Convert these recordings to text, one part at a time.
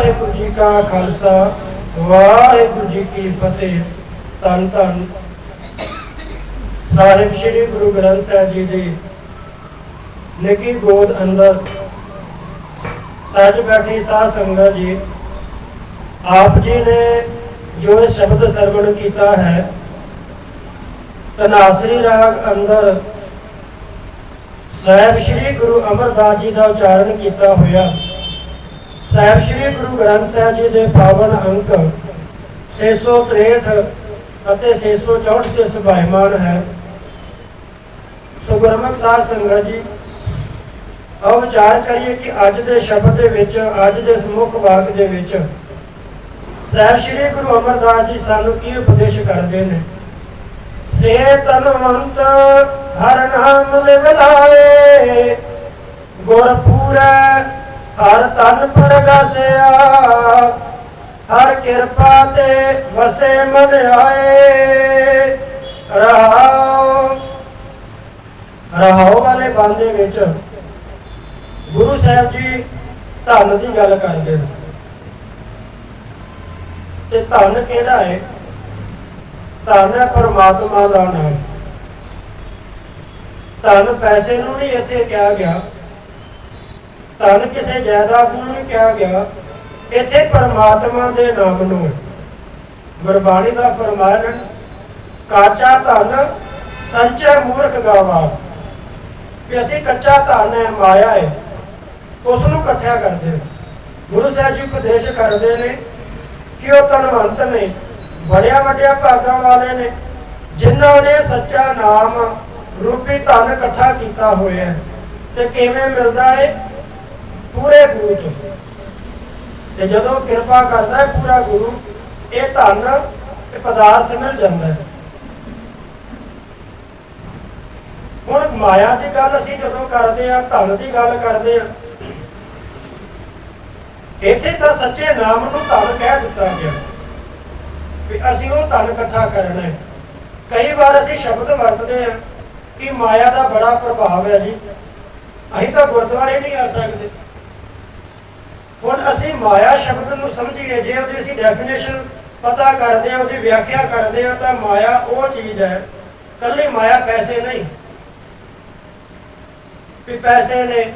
ਵਾਹਿਗੁਰੂ ਜੀ ਕਾ ਖਾਲਸਾ, ਵਾਹਿਗੁਰੂ ਜੀ ਕੀ ਫਤਿਹ। ਧੰਨ ਧੰਨ। ਸਾਹਿਬ ਸ੍ਰੀ ਗੁਰੂ ਗ੍ਰੰਥ ਸਾਹਿਬ ਜੀ ਦੀ ਨਿੱਕੀ ਗੋਦ ਅੰਦਰ ਸੱਚ ਬੈਠੀ ਸਾਧ ਸੰਗਤ ਜੀ, ਆਪ ਜੀ ਨੇ ਜੋ ਸ਼ਬਦ ਸਰਵਣ ਕੀਤਾ ਹੈ ਤਨਾਸਰੀ ਰਾਗ ਅੰਦਰ ਸਾਹਿਬ ਸ੍ਰੀ ਗੁਰੂ ਅਮਰਦਾਸ ਜੀ ਦਾ ਉਚਾਰਨ ਕੀਤਾ ਹੋਇਆ। ਸਾਹਿਬ ਸ੍ਰੀ ਗੁਰੂ ਗ੍ਰੰਥ ਸਾਹਿਬ ਜੀ ਦੇ ਪਾਵਨ ਅੰਕ 663 ਅਤੇ 664 ਤੇ ਸੁਭਾਇਮਾਨ ਹੈ। ਸੋ ਗੁਰਮੁਖ ਸਾਧ ਸੰਗਤ ਜੀ, ਆਓ ਵਿਚਾਰ ਕਰੀਏ ਕਿ ਅੱਜ ਦੇ ਸ਼ਬਦ ਦੇ ਵਿੱਚ, ਅੱਜ ਦੇ ਸਮੁੱਖ ਵਾਕ ਦੇ ਵਿੱਚ ਸਾਹਿਬ ਸ੍ਰੀ ਗੁਰੂ ਅਮਰਦਾਸ ਜੀ ਸਾਨੂੰ ਕੀ ਉਪਦੇਸ਼ ਕਰਦੇ ਨੇ? ਸੇ ਤਨਵੰਤ ਹਰ ਨਾਮ ਲਿਵ ਲਾਏ ਗੁਰ ਪੂਰੈ ਹਰ ਤਨ ਪਰਗਾਸਿਆ, ਹਰ ਕਿਰਪਾ ਤੇ ਵਸੇ ਮਨ ਆਏ। ਰਹਾਉ ਰਹਾਉ ਵਾਲੇ ਬੰਦੇ ਵਿੱਚ ਗੁਰੂ ਸਾਹਿਬ ਜੀ ਧਨ ਦੀ ਗੱਲ ਕਰਦੇ ਨੇ। ਤੇ ਧਨ ਕਿਹੜਾ ਹੈ? ਧਨ ਹੈ ਪਰਮਾਤਮਾ ਦਾ ਨਾਮ। ਧਨ ਪੈਸੇ ਨੂੰ ਨਹੀਂ ਇੱਥੇ ਕਿਹਾ ਗਿਆ। ਧਨ ਕਿਸੇ ਜਾਇਦਾਦ ਨੂੰ ਨਹੀਂ ਕਿਹਾ ਗਿਆ, ਇੱਥੇ ਪਰਮਾਤਮਾ ਦੇ ਨਾਮ ਨੂੰ। ਹੈ। ਗੁਰਬਾਣੀ ਦਾ ਫਰਮਾਨ ਕਾਚਾ ਧਨ ਸੰਚੈ ਮੂਰਖ ਗਾਵਾ। ਵੀ ਅਸੀਂ ਕੱਚਾ ਧਨ ਹੈ, ਮਾਇਆ ਹੈ, ਉਸ ਨੂੰ ਇਕੱਠਿਆ ਕਰਦੇ ਹਾਂ। ਗੁਰੂ ਸਾਹਿਬ ਜੀ ਉਪਦੇਸ਼ ਕਰਦੇ ਨੇ ਕਿ ਉਹ ਧਨਵੰਤ ਨੇ, ਬੜਿਆ ਵੱਡਿਆ ਭਾਗਾਂ ਵਾਲੇ ਨੇ, ਜਿਨ੍ਹਾਂ ਨੇ ਸੱਚਾ ਨਾਮ ਰੂਪੀ ਧਨ ਇਕੱਠਾ ਕੀਤਾ ਹੋਇਆ ਤੇ ਕਿਵੇਂ ਮਿਲਦਾ ਹੈ? ਪੂਰੇ ਗੁਰੂ ਤੋਂ। ਤੇ ਜਦੋਂ ਕਿਰਪਾ ਕਰਦਾ ਹੈ ਪੂਰਾ ਗੁਰੂ, ਇਹ ਧਨ ਤੇ ਪਦਾਰਥ ਮਿਲ ਜਾਂਦਾ ਹੈ। ਹੁਣ ਮਾਇਆ ਦੀ ਗੱਲ ਅਸੀਂ ਜਦੋਂ ਕਰਦੇ ਆ ਧਨ ਦੀ ਗੱਲ ਕਰਦੇ ਆ ਇੱਥੇ ਤਾਂ ਸੱਚੇ ਨਾਮ ਨੂੰ ਧਨ ਕਹਿ ਦਿੱਤਾ ਗਿਆ। ਵੀ ਅਸੀਂ ਉਹ ਧਨ ਇਕੱਠਾ ਕਰਨਾ ਹੈ। ਕਈ ਵਾਰ ਅਸੀਂ ਸ਼ਬਦ ਵਰਤਦੇ ਆ ਕਿ ਮਾਇਆ ਦਾ ਬੜਾ ਪ੍ਰਭਾਵ ਹੈ ਜੀ। ਅਸੀਂ ਤਾਂ ਗੁਰਦੁਆਰੇ ਨਹੀਂ ਆ ਸਕਦੇ। ਹੁਣ ਅਸੀਂ ਮਾਇਆ ਸ਼ਬਦ ਨੂੰ ਸਮਝੀਏ, ਜੇ ਉਹਦੀ ਅਸੀਂ ਡੈਫੀਨੇਸ਼ਨ ਪਤਾ ਕਰਦੇ ਆ ਉਹਦੀ ਵਿਆਖਿਆ ਕਰਦੇ ਆ ਤਾਂ ਮਾਇਆ ਉਹ ਚੀਜ਼ ਹੈ। ਕੱਲੀ ਮਾਇਆ ਪੈਸੇ ਨਹੀਂ। ਵੀ ਪੈਸੇ ਨੇ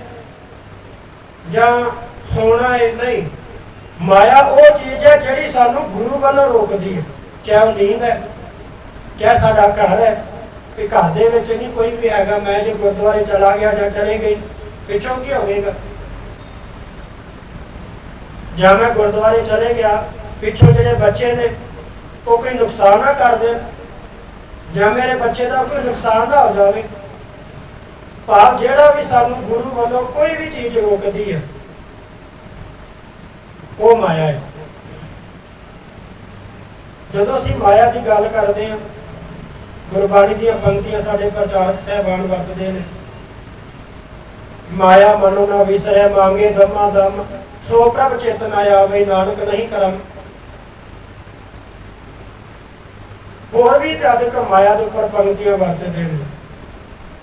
ਜਾਂ ਸੋਨਾ ਹੈ, ਨਹੀਂ। ਮਾਇਆ ਉਹ ਚੀਜ਼ ਹੈ ਜਿਹੜੀ ਸਾਨੂੰ ਗੁਰੂ ਵੱਲੋਂ ਰੋਕਦੀ ਹੈ। ਚਾਹੇ ਉਹ ਨੀਂਦ ਹੈ, ਚਾਹੇ ਸਾਡਾ ਘਰ ਹੈ, ਵੀ ਘਰ ਦੇ ਵਿੱਚ ਨਹੀਂ ਕੋਈ ਵੀ ਹੈਗਾ, ਮੈਂ ਜੇ ਗੁਰਦੁਆਰੇ ਚਲਾ ਗਿਆ ਜਾਂ ਚਲੇ ਗਈ ਪਿੱਛੋਂ ਕੀ ਹੋਵੇਗਾ? ਜਾਂ ਮੈਂ ਗੁਰਦੁਆਰੇ ਚਲੇ ਗਿਆ, ਪਿੱਛੋਂ ਜਿਹੜੇ ਬੱਚੇ ਨੇ, ਉਹ ਕੋਈ ਨੁਕਸਾਨ ਨਾ ਕਰ ਦੇਣ। ਜਾਂ ਮੇਰੇ ਬੱਚੇ ਦਾ ਕੋਈ ਨੁਕਸਾਨ ਨਾ ਹੋ ਜਾਵੇ। ਭਾਵ ਜਿਹੜਾ ਵੀ ਸਾਨੂੰ ਗੁਰੂ ਵੱਲੋਂ ਕੋਈ ਵੀ ਚੀਜ਼ ਰੋਕਦੀ ਹੈ, ਉਹ ਮਾਇਆ ਹੈ। ਜਦੋਂ ਅਸੀਂ ਮਾਇਆ ਦੀ ਗੱਲ ਕਰਦੇ ਹਾਂ, ਗੁਰਬਾਣੀ ਦੀਆਂ ਪੰਕਤੀਆਂ ਸਾਡੇ ਪ੍ਰਚਾਰਕ ਸਹਿਬਾਨ ਵਰਤਦੇ ਨੇ। ਮਾਇਆ ਮਨੋ ਨਾ ਵਿਸਰੈ, ਮੰਗੇ ਦਮਾ ਦਮ। ਸੋ ਪ੍ਰਭ ਚੇਤਨਾ ਆਵੇ, ਨਾਨਕ ਨਹੀਂ ਕਰਮ। ਹੋਰ ਵੀ ਤੇ ਮਾਇਆ ਦੇ ਉੱਪਰ ਪੰਕਤੀਆਂ ਵਰਤਦੇ ਨੇ।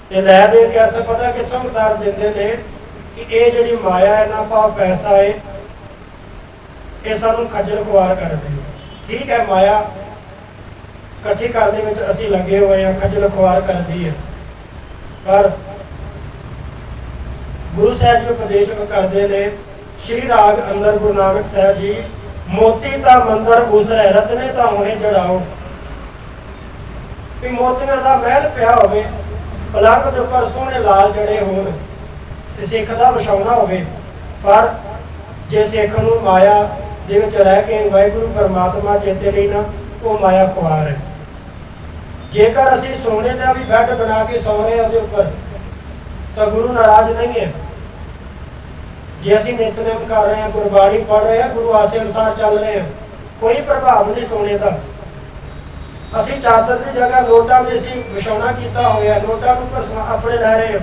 ਤੇ ਲੈ ਦੇ ਕੇ ਅਰਥ ਪਤਾ ਕਿੱਥੋਂ ਉਤਾਰ ਦਿੰਦੇ ਨੇ ਕਿ ਇਹ ਜਿਹੜੀ ਮਾਇਆ ਹੈ ਨਾ, ਭਾਵ ਪੈਸਾ ਹੈ, ਇਹ ਸਾਨੂੰ ਖੱਜਲ ਖੁਆਰ ਕਰਦੀ ਹੈ। ਠੀਕ ਹੈ, ਮਾਇਆ ਇਕੱਠੀ ਕਰਨ ਦੇ ਵਿੱਚ ਅਸੀਂ ਲੱਗੇ ਹੋਏ ਹਾਂ, ਖੱਜਲ ਖੁਆਰ ਕਰਦੀ ਹੈ। ਪਰ ਗੁਰੂ ਸਾਹਿਬ ਜੀ ਉਪਦੇਸ਼ ਕਰਦੇ ਨੇ ਸ਼੍ਰੀ ਰਾਗ ਅੰਦਰ ਗੁਰੂ ਨਾਨਕ ਸਾਹਿਬ ਜੀ, ਮੋਤੀ ਤਾਂ ਮੰਦਰ ਉਸਰੇ ਰਤਨੇ ਤਾਂ ਹੋਏ ਜੜਾਓ। ਵੀ ਮੋਤੀਆਂ ਦਾ ਮਹਿਲ ਪਿਆ ਹੋਵੇ, ਪਲੰਗ ਦੇ ਉੱਪਰ ਸੋਹਣੇ ਲਾਲ ਜੜੇ ਹੋਣ, ਤੇ ਸਿੱਖ ਦਾ ਵਿਛਾਉਣਾ ਹੋਵੇ, ਪਰ ਜੇ ਸਿੱਖ ਨੂੰ ਮਾਇਆ ਦੇ ਵਿੱਚ ਰਹਿ ਕੇ ਵਾਹਿਗੁਰੂ ਪਰਮਾਤਮਾ ਚੇਤੇ ਨਹੀਂ ਨਾ, ਉਹ ਮਾਇਆ ਖੁਆਰ ਹੈ। ਜੇਕਰ ਅਸੀਂ ਸੋਨੇ ਦਾ ਵੀ ਬੈੱਡ ਬਣਾ ਕੇ ਸੌ ਰਹੇ ਉਹਦੇ ਉੱਪਰ, ਤਾਂ ਗੁਰੂ ਨਾਰਾਜ਼ ਨਹੀਂ ਹੈ। ਜੇ ਅਸੀਂ ਨਿਤਨੇਮ ਕਰ ਰਹੇ ਹਾਂ, ਗੁਰਬਾਣੀ ਪੜ੍ਹ ਰਹੇ ਹਾਂ, ਗੁਰੂ ਆਸੇ ਅਨੁਸਾਰ ਚੱਲ ਰਹੇ ਹਾਂ। ਕੋਈ ਪ੍ਰਭਾਵ ਨਹੀਂ ਸੋਨੇ ਦਾ। ਅਸੀਂ ਚਾਦਰ ਦੀ ਜਗ੍ਹਾ ਨੋਟਾਂ ਦੇ ਅਸੀਂ ਵਿਛਾਉਣਾ ਕੀਤਾ ਹੋਇਆ ਨੋਟਾਂ ਨੂੰ ਉੱਪਰ ਆਪਣੇ ਲੈ ਰਹੇ ਹਾਂ।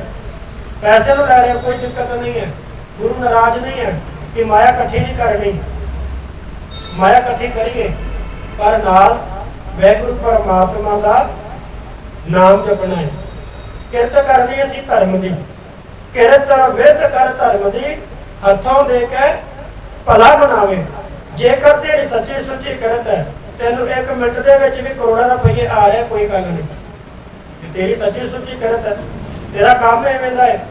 ਪੈਸੇ ਨੂੰ ਲੈ ਰਹੇ ਹਾਂ, ਕੋਈ ਦਿੱਕਤ ਨਹੀਂ ਹੈ। ਗੁਰੂ ਨਾਰਾਜ਼ ਨਹੀਂ ਹੈ ਕਿ ਮਾਇਆ ਇਕੱਠੀ ਨਹੀਂ ਕਰਨੀ। ਮਾਇਆ ਇਕੱਠੀ ਕਰੀਏ। ਪਰ ਨਾਲ ਵੈਗੁਰੂ ਪਰਮਾਤਮਾ ਦਾ ਨਾਮ ਜਪਣਾ ਹੈ। ਕਿਰਤ ਕਰਨੀ ਅਸੀਂ ਧਰਮ ਦੀ। ਕਿਰਤ, ਵਿਰਤ ਕਰ ਧਰਮ ਦੀ। ਹੱਥੋਂ ਦੇ ਕੇ ਭਲਾ ਬਣਾਵੇ। ਜੇਕਰ ਤੇਰੀ ਸੱਚੀ ਸੁੱਚੀ ਕਰਤ ਹੈ, ਤੈਨੂੰ ਇੱਕ ਮਿੰਟ ਦੇ ਵਿੱਚ ਵੀ ਕਰੋੜਾਂ ਰੁਪਏ ਆ ਰਿਹਾ, ਕੋਈ ਗੱਲ ਨਹੀਂ। ਤੇਰੀ ਸੱਚੀ ਸੁੱਚੀ ਕਰਤ ਹੈ, ਤੇਰਾ ਕੰਮ ਐਵੇਂ ਦਾ ਹੈ।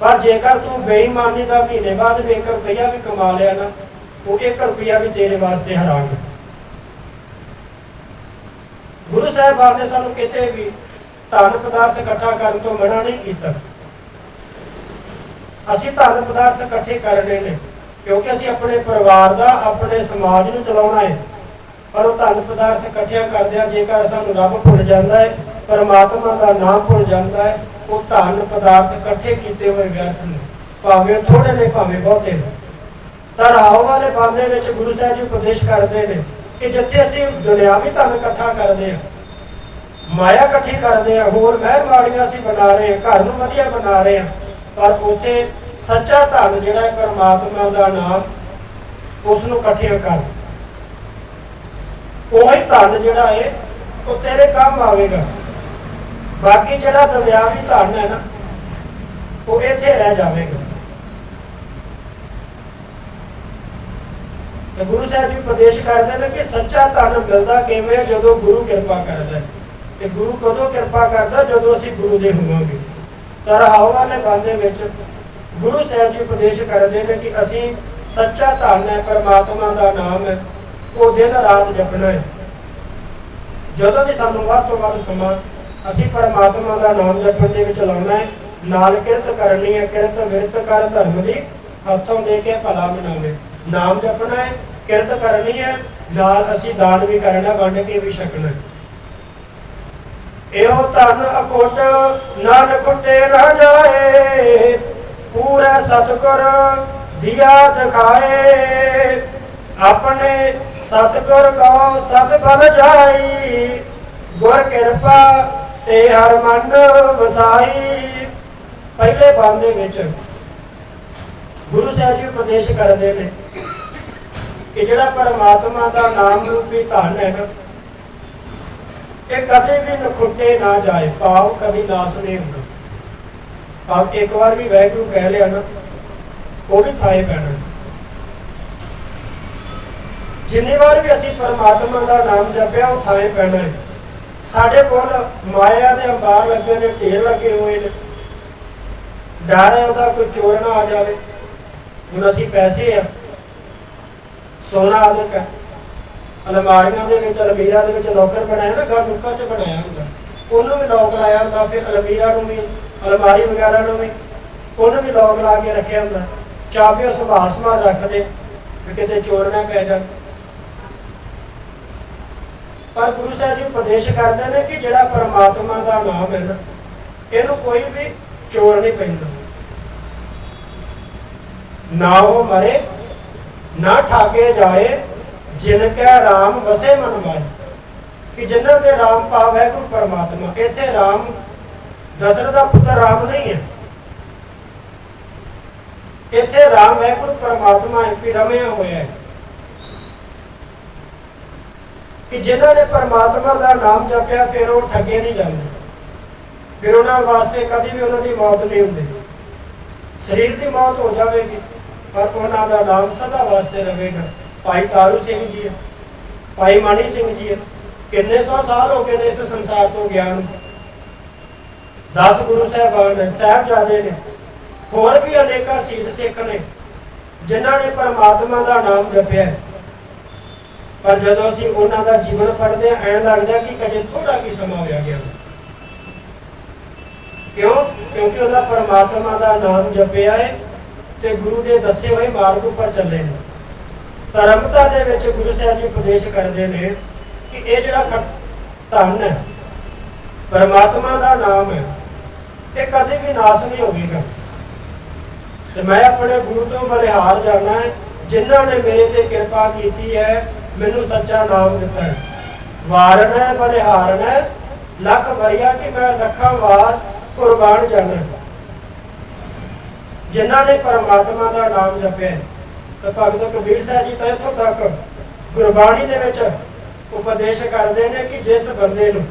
ਪਰ ਜੇਕਰ ਤੂੰ ਬੇਈਮਾਨੀ ਦਾ ਮਹੀਨੇ ਬਾਅਦ ਵੀ 1 ਰੁਪਇਆ ਵੀ ਕਮਾ ਲਿਆ ਨਾ ਉਹ 1 ਰੁਪਇਆ ਵੀ ਤੇਰੇ ਵਾਸਤੇ ਹਰਾਮ ਹੈ। ਗੁਰੂ ਸਾਹਿਬਾਨ ਨੇ ਸਾਨੂੰ ਕਿਤੇ ਵੀ ਧਨ ਪਦਾਰਥ ਇਕੱਠਾ ਕਰਨ ਤੋਂ ਮਨਾ ਨਹੀਂ ਕੀਤਾ। ਅਸੀਂ ਧਨ ਪਦਾਰਥ ਇਕੱਠੇ ਕਰ ਰਹੇ ਨੇ, ਕਿਉਂਕਿ ਅਸੀਂ ਆਪਣੇ ਪਰਿਵਾਰ ਦਾ, ਆਪਣੇ ਸਮਾਜ ਨੂੰ ਚਲਾਉਣਾ ਹੈ। ਪਰ ਉਹ ਧਨ ਪਦਾਰਥ ਇਕੱਠਿਆਂ ਕਰਦਿਆਂ ਜੇਕਰ ਸਾਨੂੰ ਰੱਬ ਭੁੱਲ ਜਾਂਦਾ ਹੈ, ਪਰਮਾਤਮਾ ਦਾ ਨਾਮ ਭੁੱਲ ਜਾਂਦਾ ਹੈ, ਉਹ ਧਨ ਪਦਾਰਥ ਇਕੱਠੇ ਕੀਤੇ ਹੋਏ ਵਿਅਰਥ ਨੇ। ਭਾਵੇਂ ਥੋੜੇ ਨੇ, ਭਾਵੇਂ ਬਹੁਤੇ ਨੇ। ਤਾਂ ਰਾਹੋਂ ਵਾਲੇ ਬੰਦੇ ਵਿੱਚ ਗੁਰੂ ਸਾਹਿਬ ਜੀ ਉਪਦੇਸ਼ ਕਰਦੇ ਨੇ ਕਿ ਜਿੱਥੇ ਅਸੀਂ ਦੁਨਿਆਵੀ ਧਨ ਇਕੱਠਾ ਕਰਦੇ ਹਾਂ, ਮਾਇਆ ਇਕੱਠੀ ਕਰਦੇ ਆ ਹੋਰ ਮਹਿਰ ਮਹਿਰਬਾਨੀਆਂ ਅਸੀਂ ਬਣਾ ਰਹੇ ਹਾਂ, ਘਰ ਨੂੰ ਵਧੀਆ ਬਣਾ ਰਹੇ ਹਾਂ ਪਰ ਉੱਥੇ ਸੱਚਾ ਧਨ ਜਿਹੜਾ ਹੈ, ਪਰਮਾਤਮਾ ਦਾ ਨਾਮ ਉਸ ਨੂੰ ਇਕੱਠਿਆਂ ਕਰ ਉਹੀ ਧਨ ਜਿਹੜਾ ਹੈ, ਉਹ ਤੇਰੇ ਕੰਮ ਆਵੇਗਾ। ਬਾਕੀ ਜਿਹੜਾ ਦੁਨਿਆਵੀ ਧਨ ਹੈ ਨਾ, ਉਹ ਇੱਥੇ ਰਹਿ ਜਾਵੇਗਾ। ਤੇ ਗੁਰੂ ਸਾਹਿਬ ਜੀ ਉਪਦੇਸ਼ ਕਰਦੇ ਨੇ ਕਿ ਸੱਚਾ ਧਨ ਮਿਲਦਾ ਕਿਵੇਂ ਜਦੋਂ ਗੁਰੂ ਕਿਰਪਾ ਕਰਦਾ ਹੈ ਤੇ ਗੁਰੂ ਕਦੋਂ ਕਿਰਪਾ ਕਰਦਾ? ਜਦੋਂ ਅਸੀਂ ਗੁਰੂ ਦੇ ਹੋਵਾਂਗੇ। ਤਾਂ ਰਹਾਉ ਵਾਲੇ ਬੰਦੇ ਵਿੱਚ ਗੁਰੂ ਸਾਹਿਬ ਜੀ ਉਪਦੇਸ਼ ਕਰਦੇ ਨੇ ਕਿ ਅਸੀਂ ਸੱਚਾ ਧਨ ਹੈ, ਪਰਮਾਤਮਾ ਦਾ ਨਾਮ ਹੈ, ਉਹ ਦਿਨ ਰਾਤ ਜਪਣਾ ਹੈ। ਜਦੋਂ ਵੀ ਸਾਨੂੰ ਵੱਧ ਤੋਂ ਵੱਧ ਸਮਾਂ ਅਸੀਂ ਪਰਮਾਤਮਾ ਦਾ ਨਾਮ ਜਪਣ ਦੇ ਵਿੱਚ ਲਾਉਣਾ ਹੈ, ਨਾਲ ਕਿਰਤ ਕਰਨੀ ਹੈ, ਕਿਰਤ ਵਿਰਤ ਕਰ ਧਰਮ ਦੀ ਹੱਥੋਂ ਦੇ ਕੇ ਭਲਾ ਬਣਾਵੇ ਨਾਮ ਜਪਣਾ ਹੈ, ਕਿਰਤ ਕਰਨੀ ਹੈ, ਨਾਲ ਅਸੀਂ ਦਾਨ ਵੀ ਕਰਨਾ, ਵੰਡ ਕੇ ਵੀ ਛਕਣਾ ਹੈ। ਇਹੋ ਧਨ ਅਕੋਟ ਨਾ ਨਖੁੱਟੇ ਨਾ ਜਾਏ, ਪੂਰਾ ਸਤਗੁਰ ਦਿਆ ਦਿਖਾਏ। ਆਪਣੇ ਸਤਗੁਰ ਕੋ ਸਤ ਬਲ ਜਾਈ, ਗੁਰ ਕਿਰਪਾ ਤੇ ਹਰ ਮਨ ਵਸਾਈ। ਪਹਿਲੇ ਬੰਦੇ ਵਿੱਚ ਗੁਰੂ ਸਾਹਿਬ ਜੀ ਉਪਦੇਸ਼ ਕਰਦੇ ਨੇ ਕਿ ਜਿਹੜਾ ਪਰਮਾਤਮਾ ਦਾ ਨਾਮ ਰੂਪੀ ਧਨ ਹੈ ਨਾ ਇਹ ਕਦੇ ਵੀ ਨਖੁੱਟੇ ਨਾ ਜਾਏ, ਭਾਵ ਕਦੀ ਨਾਸ ਨਹੀਂ ਹੁੰਦਾ। ਭਾਵ ਇੱਕ ਵਾਰ ਵੀ ਵੈਗਰੂ ਕਹਿ ਲਿਆ ਨਾ, ਉਹ ਵੀ ਥਾਏ ਪੈਣਾ। ਜਿੰਨੀ ਵਾਰ ਵੀ ਅਸੀਂ ਪਰਮਾਤਮਾ ਦਾ ਨਾਮ ਜਪਿਆ, ਉਹ ਥਾਏ ਪੈਣਾ ਹੈ। ਸਾਡੇ ਕੋਲ ਮਾਇਆ ਦੇ ਅੰਬਾਰ ਲੱਗੇ ਨੇ, ਢੇਰ ਲੱਗੇ ਹੋਏ ਨੇ। ਡਰ ਹੈ ਉਹਦਾ ਕੋਈ ਚੋਰ ਨਾ ਆ ਜਾਵੇ। ਹੁਣ ਅਸੀਂ ਪੈਸੇ ਆ, ਸੋਨਾ ਆਦਿਕ ਹੈ। ਅਲਮਾਰੀਆਂ ਦੇ ਵਿੱਚ, ਅਲਮੀਰਾ ਦੇ ਵਿੱਚ ਲੋਕਰ ਬਣਾਇਆ ਨਾ, ਘਰ ਨੁੱਕਰ ਚ ਬਣਾਇਆ ਹੁੰਦਾ। ਉਹਨੂੰ ਵੀ ਲੋਕ ਲਾਇਆ ਹੁੰਦਾ, ਫਿਰ ਅਲਮੀਰਾ ਨੂੰ ਵੀ, ਅਲਮਾਰੀ ਵਗੈਰਾ ਨੂੰ ਵੀ। ਉਹਨੂੰ ਵੀ ਲੋਕ ਲਾ ਕੇ ਰੱਖਿਆ ਹੁੰਦਾ। ਚਾਬੀਆਂ ਸੰਭਾਲ ਸੰਭਾਲ ਰੱਖਦੇ ਕਿ ਕਿਤੇ ਚੋਰ ਨਾ ਪੈ ਜਾਣ। ਪਰ ਗੁਰੂ ਸਾਹਿਬ ਜੀ ਉਪਦੇਸ਼ ਕਰਦੇ ਨੇ ਕਿ ਜਿਹੜਾ ਪਰਮਾਤਮਾ ਦਾ ਨਾਮ ਹੈ ਨਾ, ਇਹਨੂੰ ਕੋਈ ਵੀ ਚੋਰ ਨਹੀਂ ਪੈਂਦਾ। ਨਾ ਉਹ ਮਰੇ, ਨਾ ਠਾਕੇ ਜਾਏ ਜਿਨ ਕੈ ਰਾਮ ਵਸੇ ਮਨ ਮਾਏ ਕਿ ਜਿਨ੍ਹਾਂ ਦੇ ਰਾਮ ਭਾਵ ਹੈ ਗੁਰੂ ਪਰਮਾਤਮਾ, ਇੱਥੇ ਰਾਮ ਦਸ਼ਰਥ ਦਾ ਪੁੱਤਰ ਰਾਮ ਨਹੀਂ ਹੈ। ਇੱਥੇ ਰਾਮ ਹੈ ਗੁਰੂ ਪਰਮਾਤਮਾ ਹੈ ਕਿ ਰਮਿਆ ਹੋਇਆ ਹੈ। ਕਿ ਜਿਨ੍ਹਾਂ ਨੇ ਪਰਮਾਤਮਾ ਦਾ ਨਾਮ ਜਪਿਆ, ਫਿਰ ਉਹ ਠੱਗੇ ਨਹੀਂ ਜਾਂਦੇ। ਫਿਰ ਉਹਨਾਂ ਵਾਸਤੇ ਕਦੀ ਵੀ ਉਹਨਾਂ ਦੀ ਮੌਤ ਨਹੀਂ ਹੁੰਦੀ। ਸਰੀਰ ਦੀ ਮੌਤ ਹੋ ਜਾਵੇਗੀ, ਪਰ ਉਹਨਾਂ ਦਾ ਨਾਮ ਸਦਾ ਵਾਸਤੇ ਰਹੇਗਾ ਭਾਈ ਤਾਰੂ ਸਿੰਘ ਜੀ ਹੈ ਭਾਈ ਮਾਨੀ ਸਿੰਘ ਜੀ ਹੈ ਕਿੰਨੇ ਸੌ ਸਾਲ ਹੋ ਗਏ ਨੇ ਇਸ ਸੰਸਾਰ ਤੋਂ ਗਿਆ ਨੂੰ। 10 ਗੁਰੂ ਸਾਹਿਬਾਨ ਨੇ, ਸਾਹਿਬਜ਼ਾਦੇ ਨੇ, ਹੋਰ ਵੀ ਅਨੇਕਾਂ ਸੀਰ ਸਿੱਖ ਨੇ, ਜਿਨ੍ਹਾਂ ਨੇ ਪਰਮਾਤਮਾ ਦਾ ਨਾਮ ਜਪਿਆ ਪਰ ਜਦੋਂ ਅਸੀਂ ਉਹਨਾਂ ਦਾ ਜੀਵਨ ਪੜ੍ਹਦੇ ਹਾਂ, ਐਂ ਲੱਗਦਾ ਕਿ ਕਦੇ ਥੋੜਾ ਕੀ ਸਮਾਂ ਹੋਇਆ ਗਿਆ। ਕਿਉਂ? ਕਿਉਂਕਿ ਉਹਦਾ ਪਰਮਾਤਮਾ ਦਾ ਨਾਮ ਜਪਿਆ ਹੈ ਤੇ ਗੁਰੂ ਦੇ ਦੱਸੇ ਹੋਏ ਮਾਰਗ ਉੱਪਰ ਚੱਲੇ ਨੇ। ਧਰਮਤਾ ਦੇ ਵਿੱਚ ਗੁਰੂ ਸਾਹਿਬ ਜੀ ਉਪਦੇਸ਼ ਕਰਦੇ ਨੇ ਕਿ ਇਹ ਜਿਹੜਾ ਧਨ ਹੈ, ਪਰਮਾਤਮਾ ਦਾ ਨਾਮ ਹੈ, ਇਹ ਕਦੇ ਵੀ ਨਾਸ ਨਹੀਂ ਹੋਵੇਗਾ। ਤੇ ਮੈਂ ਆਪਣੇ ਗੁਰੂ ਤੋਂ ਬਲਿਹਾਰ ਜਾਣਾ ਹੈ, ਜਿਨ੍ਹਾਂ ਨੇ ਮੇਰੇ ਤੇ ਕਿਰਪਾ ਕੀਤੀ ਹੈ, ਮੈਨੂੰ ਸੱਚਾ ਨਾਮ ਦਿੱਤਾ ਹੈ। ਵਾਰਨ ਹੈ ਬਲਿਹਾਰਨ ਹੈ, ਲੱਖ ਵਰਿਆ ਕਿ ਮੈਂ ਲੱਖਾਂ ਵਾਰ ਕੁਰਬਾਨ ਜਾਣਾ ਹੈ। ਜਿਨ੍ਹਾਂ ਨੇ ਪਰਮਾਤਮਾ ਦਾ ਨਾਮ ਜਪਿਆ ਤਾਂ ਭਗਤ ਕਬੀਰ ਸਾਹਿਬ ਜੀ ਤਾਂ ਇੱਥੋਂ ਤੱਕ ਗੁਰਬਾਣੀ ਦੇ ਵਿੱਚ ਉਪਦੇਸ਼ ਕਰਦੇ ਨੇ ਕਿ ਜਿਸ ਬੰਦੇ ਨੂੰ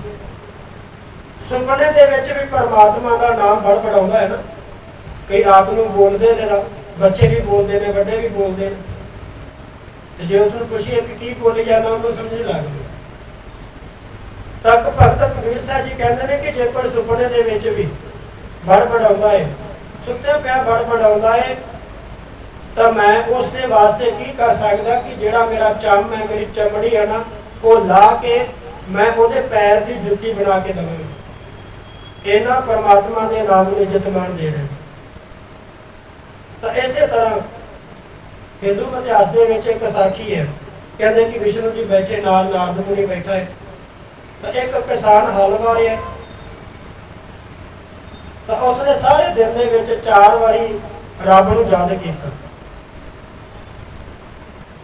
ਸੁਪਨੇ ਦੇ ਵਿੱਚ ਵੀ ਪਰਮਾਤਮਾ ਦਾ ਨਾਮ ਬੜਬੜਾਉਂਦਾ ਹੈ ਨਾ, ਕਈ ਰਾਤ ਨੂੰ ਬੋਲਦੇ ਨੇ ਬੱਚੇ ਵੀ ਬੋਲਦੇ ਨੇ, ਵੱਡੇ ਵੀ ਬੋਲਦੇ ਨੇ, ਤੇ ਜੇ ਉਸ ਨੂੰ ਪੁੱਛੀਏ ਕਿ ਕੀ ਬੋਲੀ ਜਾਂਦਾ, ਉਹਨੂੰ ਸਮਝ ਲੱਗਦੀ ਤੱਕ ਭਗਤ ਕਬੀਰ ਸਾਹਿਬ ਜੀ ਕਹਿੰਦੇ ਨੇ ਕਿ ਜੇ ਕੋਈ ਸੁਪਨੇ ਦੇ ਵਿੱਚ ਵੀ ਬੜ ਬੜਾਉਂਦਾ ਹੈ, ਸੁੱਤੇ ਪਿਆ ਬੜ ਬੜਾਉਂਦਾ ਹੈ ਤਾਂ ਮੈਂ ਉਸ ਦੇ ਵਾਸਤੇ ਕੀ ਕਰ ਸਕਦਾ ਕਿ ਜਿਹੜਾ ਮੇਰਾ ਚੰਮ ਹੈ, ਮੇਰੀ ਚਮੜੀ ਹੈ ਨਾ, ਉਹ ਲਾ ਕੇ ਮੈਂ ਉਹਦੇ ਪੈਰ ਦੀ ਜੁੱਤੀ ਬਣਾ ਕੇ ਦਵਾਂਗਾ। ਇਹਨਾਂ ਪਰਮਾਤਮਾ ਦੇ ਨਾਮ ਨੂੰ ਇੱਜ਼ਤ ਮਾਣ ਦੇਣਾ ਤਾਂ ਇਸੇ ਤਰ੍ਹਾਂ ਹਿੰਦੂ ਇਤਿਹਾਸ ਦੇ ਵਿੱਚ ਇੱਕ ਸਾਖੀ ਹੈ, ਕਹਿੰਦੇ ਕਿ ਵਿਸ਼ਨੂੰ ਜੀ ਬੈਠੇ ਨਾਲ, ਨਾਰਦ ਮੁਨੀ ਬੈਠਾ ਹੈ। ਤਾਂ ਇੱਕ ਕਿਸਾਨ ਹਲ ਵਾਰਿਆ ਤਾਂ ਉਸਨੇ ਸਾਰੇ ਦਿਨ ਦੇ ਵਿੱਚ ਚਾਰ ਵਾਰੀ ਰੱਬ ਨੂੰ ਯਾਦ ਕੀਤਾ।